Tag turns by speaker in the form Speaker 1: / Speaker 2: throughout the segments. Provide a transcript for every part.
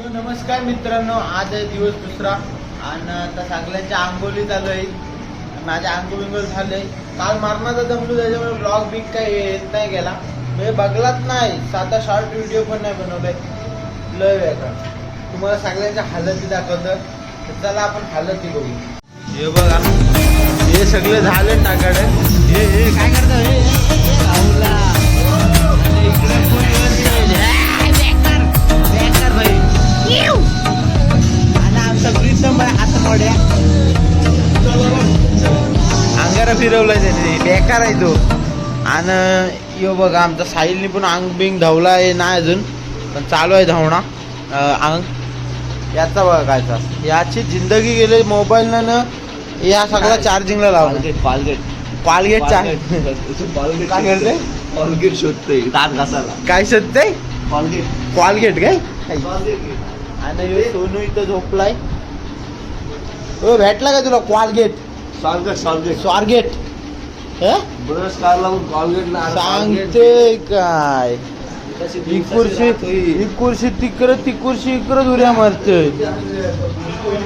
Speaker 1: So नमस्कार मित्रांनो आज आहे दिवस दुसरा आणि आता सगळ्यांच्या आंघोळी चालू आहे माझ्या आंघोळ झालंय काल मारणाचा दमलो त्याच्यामुळे ब्लॉग बिग काही येत नाही गेला म्हणजे बघलाच नाही साधा शॉर्ट व्हिडिओ पण नाही बनवलाय लय वेगळा तुम्हाला सगळ्यांच्या हालती दाखवतं तर चला आपण हालती बघू हे बघा हे सगळे झाले टाकाडे हे हे काय करतो हे आणि आमचा प्रीतम अंगारा फिरवलाय त्याने. बेकार आहे तो. आणि यो बघा आमचा साहिलनी पण अंग बिंग धावला आहे नाही अजून. पण चालू आहे धावणा. अं, अंग. याचा बघा कायचा याची जिंदगी गेली मोबाईलनं न या सगळा चार्जिंगला लावला.
Speaker 2: पालगेट
Speaker 1: पालगेट. चार
Speaker 2: पालगेट.
Speaker 1: काय करते?
Speaker 2: शोधते दात घासायला.
Speaker 1: काय शोधते
Speaker 2: पालगेट.
Speaker 1: कॉलगेट काय? आणि सोनू इथं झोपलाय. ओ भेटला का तुला कॉलगेट
Speaker 2: स्वारगेट स्वारगेट
Speaker 1: स्वारगेट. हे?
Speaker 2: ब्रश कार लावून कॉलगेटला
Speaker 1: सांगते काय? ही खुर्शी ही खुर्शी तिकडं ती खुर्शी इकडं उड्या मारते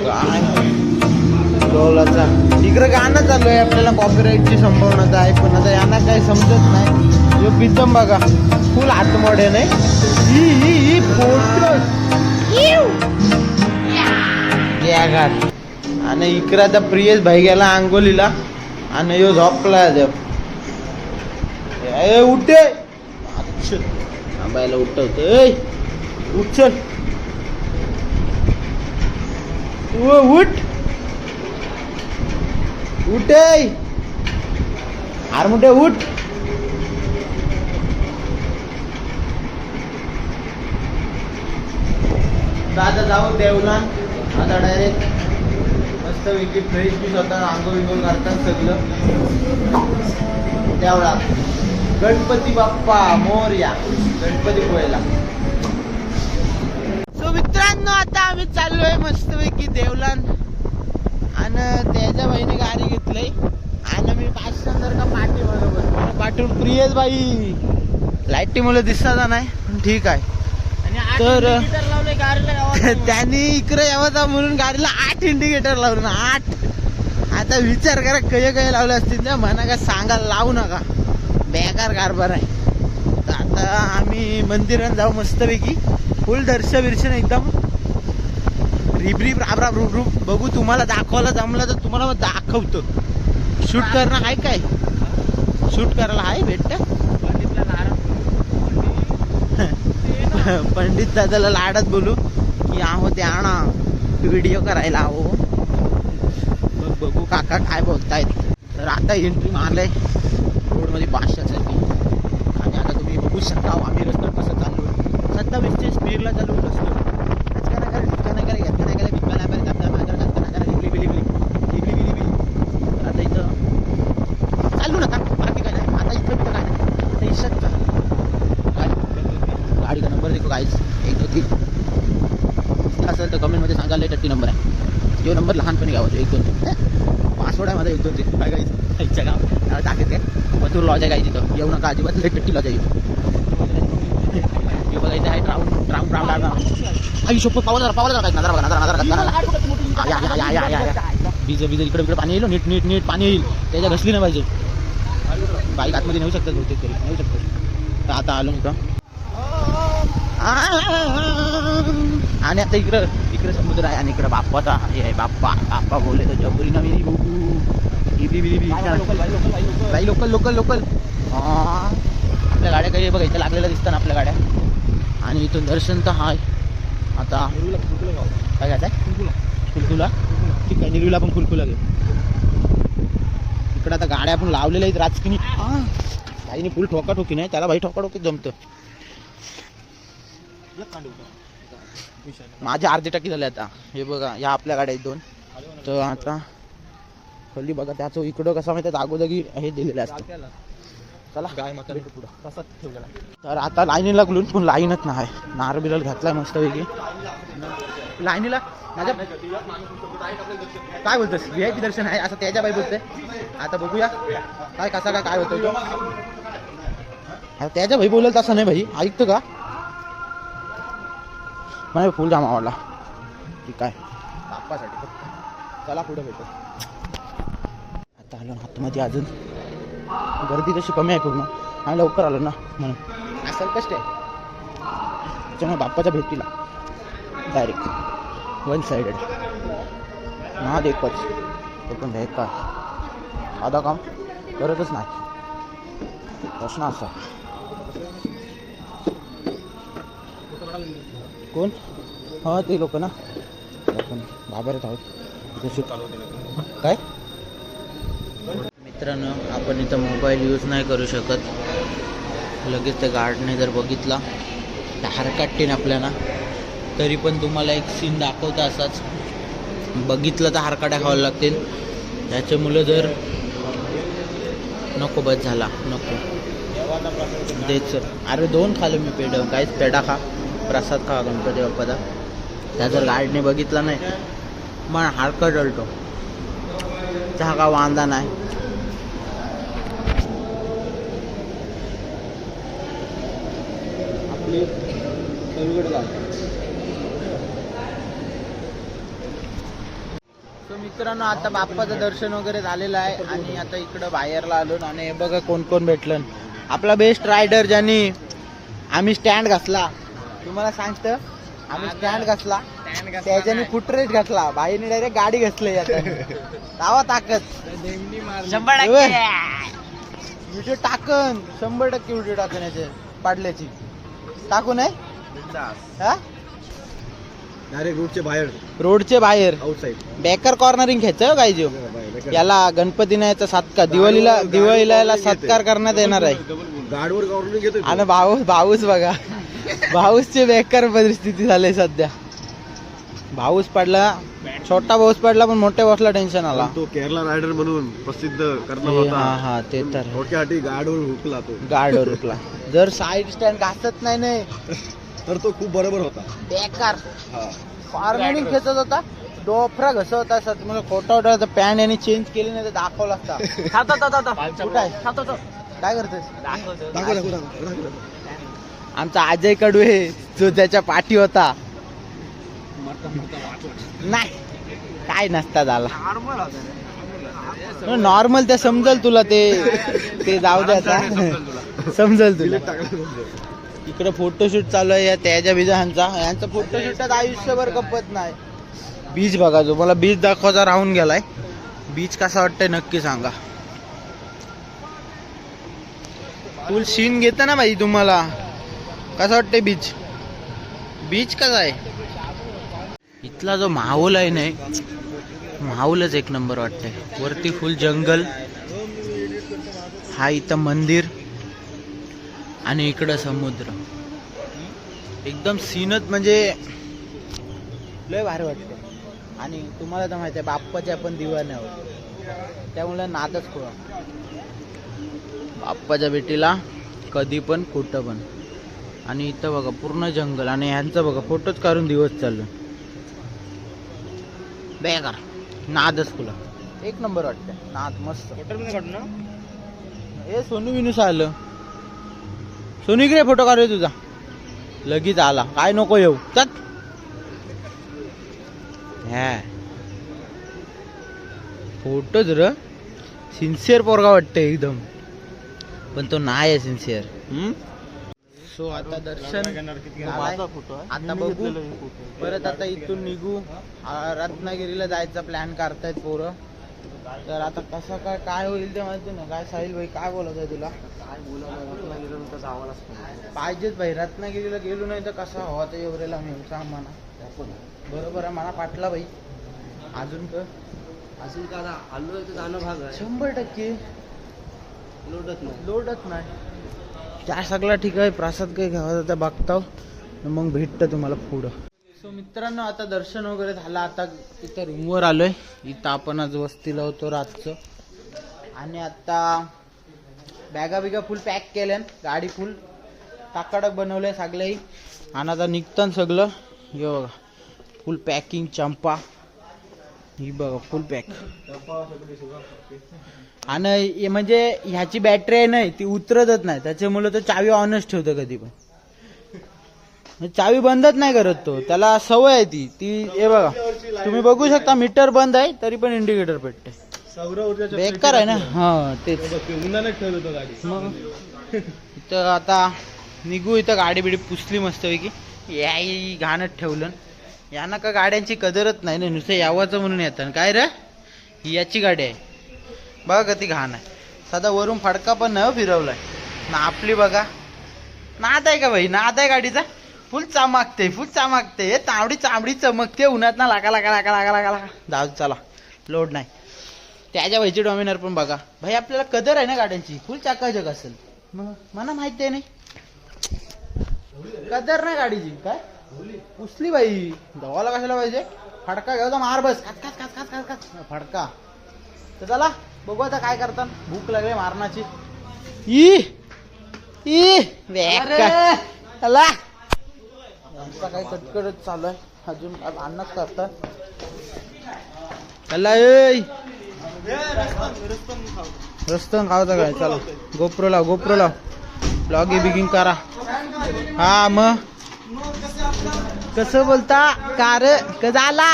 Speaker 1: काय डोलाचा. तिकडं गाणं चालू आहे आपल्याला कॉपीराईटची संभावना आहे पण आता यांना काही समजत नाही. जो प्रीतम बघा. फुल हातमोडे नाही? ही ही ही फोटो या घाट आणि इकडे आता प्रियेश भाई गेला अंगोलीला आणि यो झोपला ए उठे. अच्छा आंबायला उठवत ए उठ चल. मुठे उठ. उठे जाऊ देवला. आता डायरेक्ट मस्तपैकी फ्रेश पीस होता आंघोळ बिंघोळ करतात सगळं. देवळा गणपती बाप्पा मोरया. गणपती पोहेला सो मित्रांनो आता आम्ही चाललोय मस्तपैकी देवलान. आणि त्याच्या बाईने गाडी घेतलंय आणि मी पाच नंतर का पाठी बरोबर पाठवून प्रियस बाई. लाईटी मुलं दिसता नाही? ठीक आहे. तर त्यांनी इकडे यावं म्हणून गाडीला आठ इंडिकेटर लावलं आठ. आता विचार करा कय कय लावले असतील त्या म्हणा का सांगायला लावू नका. बेकार कारभार आहे. तर आता आम्ही मंदिरात जाऊ मस्तपैकी. फुल दर्शन बिर्शन एकदम. रिप रिप राब राब रूप रूप बघू तुम्हाला दाखवायला जमलं तर तुम्हाला मग दाखवतो. शूट करणं आहे काय? शूट करायला आहे भेटत? पंडित दादाला लाडत बोलू की आहो द्या ना. व्हिडिओ करायला आहो. मग बघू काका काय बोलतायत. तर आता एंट्री मारलंय रोडमध्ये पाचशेसाठी आणि आता तुम्ही बघू शकता आम्ही रस्ता कसं चाललो सत्तावीसच्या स्पीडला चालू रस्ता रचका नका रे, ढिचका नका रे, घटका नका रे, भिक्का नका रे, धबधबा नका रे, धचका नका रे, लिबली बिली बिली, लिबली बिली बिली. तर आता इथं चालू नका बाकी काय नाही आता इथं बिथं काय नाही आता इशात चालू गाडी का नंबर देखो गाईस एक दो तीन दिसला असेल तर कमेंटमध्ये सांगा लेटर टी नंबर आहे नंबर लहानपणी गावाचा एक दोन तीन. पासवर्ड आहे माझा एक दोन तीन. काय गाईस इच्छा गाव. त्याला टाकत काय मथुर लॉज आहे गाई तिथं येऊ नका अजिबात लेटर टी लॉज आहे हे बघायचं आहे राऊंड राऊंड राऊंड राऊंड आई शोप पावला जरा पावला जरा काय नजर बघा नजर नजर नजर. या बीज बीज इकडे इकडे पाणी येईल हो. नीट नीट नीट पाणी येईल. त्याच्या घसली नाही पाहिजे. बाईक आतमध्ये नेऊ शकतात बहुतेक तरी. नेऊ शकतात. तर आता आलो मी इथं आणि आता इकडं इकडे समुद्र आहे आणि इकडं बाप्पाचा हे आहे बाप्पा बाप्पा बोलले तर जबरी नवीन बाई लोकल लोकल लोकल आपल्या गाड्या काही बघा इथं लागलेल्या दिसतात ना आपल्या गाड्या आणि इथून दर्शन तर हाय आता काय घ्यायचं आहे फुलकुला ठीक आहे निरुला पण फुलकुला घे इकडं आता गाड्या पण लावलेल्या आहेत राजकीनी काही फुल ठोका ठोकी नाही त्याला भाई ठोका ठोकीत जमतं माझे अर्धे टक्के झाले आता. हे बघा ह्या आपल्या गाड्या आहेत दोन. तर आता खाली बघा त्याचं इकडं कसं माहिती आहे? जागोजागी हे दिलेलं असतं. चला
Speaker 3: गाय माता
Speaker 1: भेटू पुढं.
Speaker 3: तसाच ठेवलेला
Speaker 1: तर आता लाईनीला लागून पण लाईनच नाही. नार बिरल घातलाय मस्तपैकी लाईनीला? माझ्या काय बोलतोस? व्ही आय पी दर्शन आहे असं त्याच्या बाई बोलते आता बघूया. काय कसा काय काय होतं आता त्याच्या भाई बोलत असं नाही भाई. ऐकतो का? मला फुल जाम आवडला. ठीक आहे बाप्पासाठी फक्त. चला पुढे भेटू. आता आलो ना आतमध्ये अजून. गर्दी तशी कमी आहे पूर्ण. आणि लवकर आलो ना म्हणून. असेल कष्ट आहे. त्याच्यामुळे बाप्पाच्या भेटीला. डायरेक्ट वन साइडेड नाद एकच. तो पण बेकार साधा काम करतच नाही. प्रश्न असा. कोण? हा ते लोक ना. आपण बाबरत आहोत. काय? मित्रांनो आपण इथं मोबाईल यूज नाही करू शकत. लगेच त्या गार्डने जर बघितला तर हरकाटतीन आपल्याला तरी पण तुम्हाला एक सीन दाखवता असाच. बघितलं तर हारकाट्या खावं लागतील. त्याच्यामुळं जर नको बस झाला नको. देत अरे दोन खालो मी पेढ. काहीच पेढा खा. प्रसाद खा गणपती बाप्पाचा. त्या जर गार्डने बघितला नाही. मग हाडकं जळतो. चहा का वांदा नाही. आपली मित्रांनो आता बाप्पाचं दर्शन वगैरे झालेलं आहे आणि आता इकडं बाहेरला आलो आणि हे बघा कोण कोण भेटलं. आपला बेस्ट रायडर ज्यांनी आम्ही स्टँड घातला. तुम्हाला सांगतं आम्ही स्टँड घातला त्याच्याने फुटरेज घातला बाईने डायरेक्ट गाडी घातली आता दावा ताकद.
Speaker 3: शंभर
Speaker 1: व्हिडिओ टाकन. शंभर टक्के व्हिडिओ टाकन याचे पाडल्याची. टाकू नाही? हा?
Speaker 2: डायरेक्ट रूटचे बाहेर.
Speaker 1: रोडचे बाहेर.
Speaker 2: आउटसाईड
Speaker 1: बेकर कॉर्नरिंग घ्यायचं काय जीव याला गणपती नाही याचा सत्कार दिवाळीला दिवाळीला याला सत्कार करण्यात येणार आहे.
Speaker 2: गाडवर कॉर्नर घेतो
Speaker 1: आणि भाऊ भाऊस बघा. भाऊसची बेकार परिस्थिती झाली सध्या. भाऊस पडला छोटा भाऊस पडला पण मोठ्या बसला टेन्शन आला.
Speaker 2: तो केरला रायडर म्हणून प्रसिद्ध करणार
Speaker 1: हे,
Speaker 2: होता.
Speaker 1: हा हा ते तर.
Speaker 2: थोडक्यासाठी गाडवर हुकला तो.
Speaker 1: गाड रुकला जर साईड स्टँड घासत नाही नाही.
Speaker 2: तर तो खूप बरोबर होता.
Speaker 1: बेकार.
Speaker 2: हा.
Speaker 1: कॉर्नरिंग खेचत होता. डोफरा घसत होता. सर मला खोटा होता पॅन्ट यांनी चेंज केली नाही तर दाखवला असता. कुठं आहे? काय करतोय
Speaker 2: दाखव दाखव दाखव दाखव, दाखव.
Speaker 1: आमचा अजय कडवे जो त्याच्या पाठी होता. नाही काय नसता झाला. नॉर्मल ते समजल तुला ते ते जाऊ दे आता. समजल तुला. इकडे फोटोशूट चालू आहे या त्याच्या बिजांचा यांचा फोटोशूटात आयुष्यभर कपत नाही. बीच बघा जो मला बीच दाखवायचा राहून गेलाय. बीच कसा वाटतंय नक्की सांगा. फुल सीन घेतं ना भाई तुम्हाला. कसं वाटतंय बीच बीच कसा आहे? इथला जो माहोल आहे नाही माहोलच एक नंबर वाटते वरती फुल जंगल हा इथं मंदिर आणि इकडं समुद्र. एकदम सीनच म्हणजे लय भारी वाटते आणि तुम्हाला तर माहिती आहे बाप्पाच्या पण दिवाने आहोत. त्यामुळे नादच खोळा बाप्पाच्या भेटीला कधी पण कुठं पण. आणि इथं बघा पूर्ण जंगल आणि ह्यांचं बघा फोटोच काढून दिवस चालू बेकार. नादच खुला एक नंबर वाटतं नाद मस्त. ए सोनू विनूस आलं. सोनू इकडे फोटो काढूया तुझा. लगेच आला. काय नको येऊ. चत हा. फोटोच र. सिन्सिअर पोरगा वाटतं एकदम. पण तो नाही आहे सिन्सिअर सो आता दर्शन. आता बघू. परत आता इथून निघू. रत्नागिरीला जायचा प्लॅन करतायत पोरं. तर आता कसं काय काय होईल ते माहिती ना काय साहिल भाई काय बोलत आहे तुला? पाहिजेच भाई. रत्नागिरीला गेलो नाही तर कसा हवा तर एवढेला मी सांग म्हणा बरोबर आहे मला पाटला भाई. अजून का
Speaker 3: अजून का आलो तर जाणं भाग आहे.
Speaker 1: शंभर टक्के.
Speaker 3: लोटत नाही.
Speaker 1: लोडच नाही. त्या सगळा ठीक आहे प्रसाद काही घ्यावा तर बघताव. मग भेटतं तुम्हाला पुढं. सो मित्रांनो आता दर्शन वगैरे झालं आता इथं रूमवर आलोय. इथं आपण आज वस्तीला होतो रातचं. आणि आता बॅगा बिगा फुल पॅक केल्यान गाडी फुल टाकाटक बनवलंय सगळंही आणि आता निघतं सगळं. हे बघा फुल पॅकिंग चंपा. ही बघा फुल पॅक आणि म्हणजे ह्याची बॅटरी आहे नाही ती उतरतच नाही. त्याच्यामुळे तो चावी ऑनच ठेवतो कधी पण. म्हणजे चावी बंदच नाही करत तो. त्याला सवय आहे ती. ती हे बघा. तुम्ही बघू शकता मीटर बंद आहे तरी पण इंडिकेटर पेटते. बेकार आहे ना? हा तेच. मग? इथं आता निघू इथं गाडी बिडी पुसली मस्तपैकी. याही घाणत ठेवलं. यांना का गाड्यांची कदरच नाही ना नुसतं यावाचं म्हणून येतात. काय रे? ही याची गाडी आहे. बघा कधी घाण आहे. साधा वरून फडका पण न हो फिरवलाय. ना आपली बघा. नाद आहे का भाई नाद आहे गाडीचा? फुल चमकते फुल चमकते. हे तांबडी चांबडी चमकते उन्हात ना लागा लागा लागा लागा लागा लागा जाऊ चला. लोड नाही. त्याच्या भाईची डॉमिनर पण बघा. भाई आपल्याला कदर आहे ना गाड्यांची. फुल चाकाजक असेल. मग मला माहिती आहे नाही. कदर नाही गाडीची. काय? पुसली बाई धवाला कशाला पाहिजे? फडका घेऊ मार बस. खाच खाच खाच खाच खाच खाच फडका. तर चला बघू आता काय करतात. भूक लागली मारणाची ई ई. चला. आमचा काय कटकटच चालू आहे. अजून अन्नच करतात. चला रस्तन खावता काय? चला. गोप्रो लाव गोप्रो लाव. ब्लॉगी बिगिंग करा. हा मग. कसं बोलता? कार कजाला.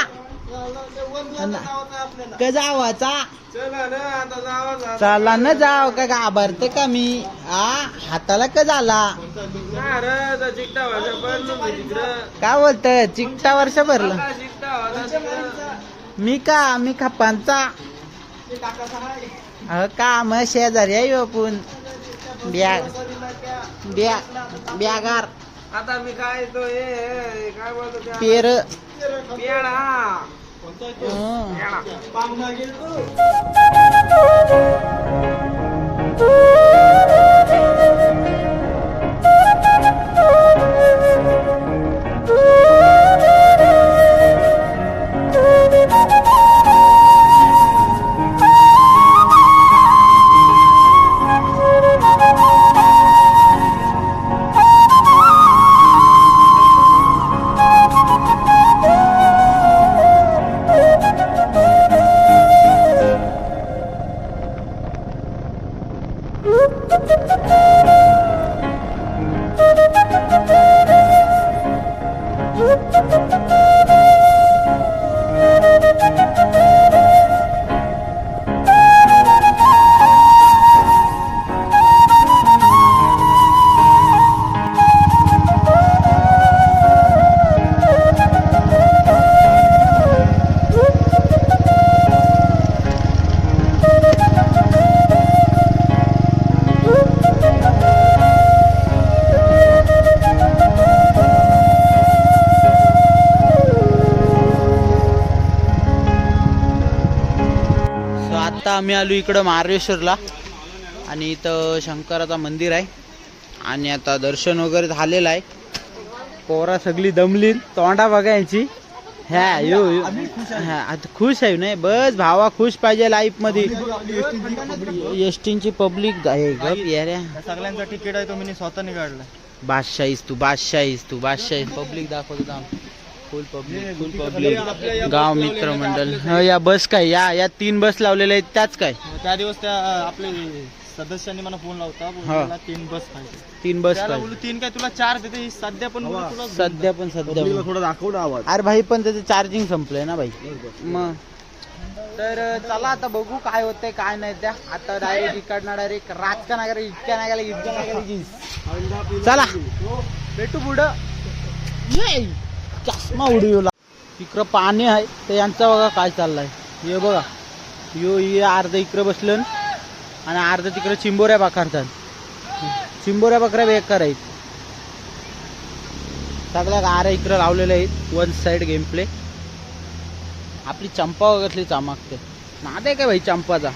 Speaker 1: कजावाचा. चला न जाव का घाबरते का मी? आ हाताला कजाला. काय बोलत चिकटा वर्ष भरलं. मी का? मी खपांचा. अहो का मग शेजारी आहे हो आपण बॅग बॅग बॅगार
Speaker 3: आता मी काय तो हे काय बोलतो त्या
Speaker 1: पेर.
Speaker 3: पेडा
Speaker 1: आता आम्ही आलो इकडं महाबळेश्वरला आणि इथं शंकराचा मंदिर आहे. आणि आता दर्शन वगैरे झालेलं आहे. पोरा सगळी दमली तोंडा बघायची ह्या यो. हा आता खुश आहे नाही? बस भावा खुश पाहिजे लाईफमध्ये. एस टीची पब्लिक आहे
Speaker 3: सगळ्यांचा तिकीट आहे तो मी स्वतःने काढला
Speaker 1: बादशाहीस तू बादशाहीस तू बादशाही. पब्लिक दाखवतो फुल पब्लिक फुल पब्लिक गाव मित्र मंडळ. या बस काय या या तीन बस लावलेल्या आहेत त्याच काय?
Speaker 3: त्या दिवस त्या आपले सदस्यांनी मला फोन लावता
Speaker 1: हा.
Speaker 3: बोलला तीन बस पाहिजे.
Speaker 1: तीन बस
Speaker 3: त्याला बोलू तीन काय तुला चार देते ही सध्या पण बोलू तुला दोन
Speaker 1: सध्या पण सध्या पण.
Speaker 2: थोडं दाखव ना आवाज.
Speaker 1: अरे भाई पण त्याचं चार्जिंग संपलंय ना भाई. मग तर चला आता बघू काय होतंय काय नाही त्या. आता डायरेक्ट इकडनं डायरेक्ट राजका नागर इतक्या नाही गेला इतक्या नाही गेला की चला. भेटू पुढं. ये. चष्मा उडविला. इकडं पाणी आहे तर यांचा बघा काय चाललाय. हे बघा. यो ये अर्ध इकडं बसलं आणि अर्ध तिकडं चिंबोऱ्या बाकारतात चिंबोऱ्या बकऱ्या बेकार आहेत सगळ्या गाऱ्या इकडं लावलेल्या आहेत वन साइड गेम प्ले आपली चंपा वगैरे चमकते. नाद आहे काय भाई चंपाचा?